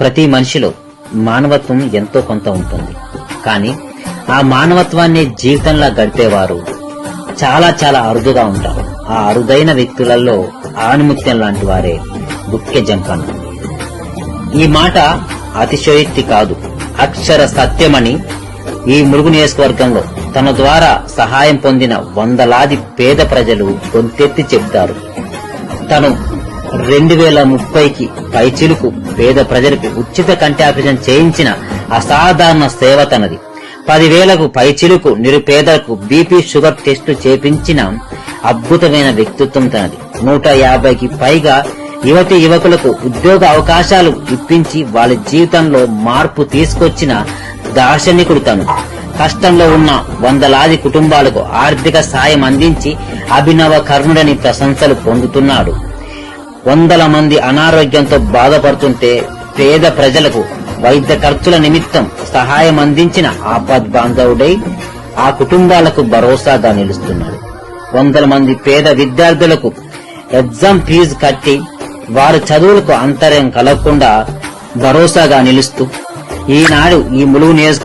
ప్రతి మనిషిలో మానవత్వం ఎంతో కొంత ఉంటుంది. కానీ ఆ మానవత్వాన్ని జీవితంలా గడిపేవారు చాలా చాలా అరుదుగా ఉంటారు. ఆ అరుదైన వ్యక్తులలో ఆణిముత్యం లాంటి వారే గుక్కె జంపన్న ఈ మాట అతిశయోక్తి కాదు. అక్షర సత్యమని ఈ మురుగు నియోజకవర్గంలో తన ద్వారా సహాయం పొందిన వందలాది పేద ప్రజలు గొంతెత్తి చెబుతారు. తను రెండు వేల ముప్పైకి పైచిలుకు పేద ప్రజలకు ఉచిత కంటి ఆపరేషన్ చేయించిన అసాధారణ సేవ తనది. పదివేలకు పైచిలుకు నిరుపేదలకు బీపీ షుగర్ టెస్టు చేపించిన అద్భుతమైన వ్యక్తిత్వం తనది. నూట యాభైకి పైగా యువతి యువకులకు ఉద్యోగ అవకాశాలు ఇప్పించి వాళ్ళ జీవితంలో మార్పు తీసుకొచ్చిన దార్శనికుడు తను. కష్టంలో ఉన్న వందలాది కుటుంబాలకు ఆర్థిక సాయం అందించి అభినవ కర్ణుడని ప్రశంసలు పొందుతున్నాడు. వందల మంది అనారోగ్యంతో బాధపడుతుంటే పేద ప్రజలకు వైద్య ఖర్చుల నిమిత్తం సహాయం అందించిన ఆపద్ బాంధవుడై ఆ కుటుంబాలకు భరోసాగా నిలుస్తున్నాడు వందల మంది పేద విద్యార్థులకు ఎగ్జామ్ ఫీజు కట్టి వారి చదువులకు అంతర్యం కలగకుండా భరోసాగా నిలుస్తూ ఈనాడు ఈ ములుగు నియోజక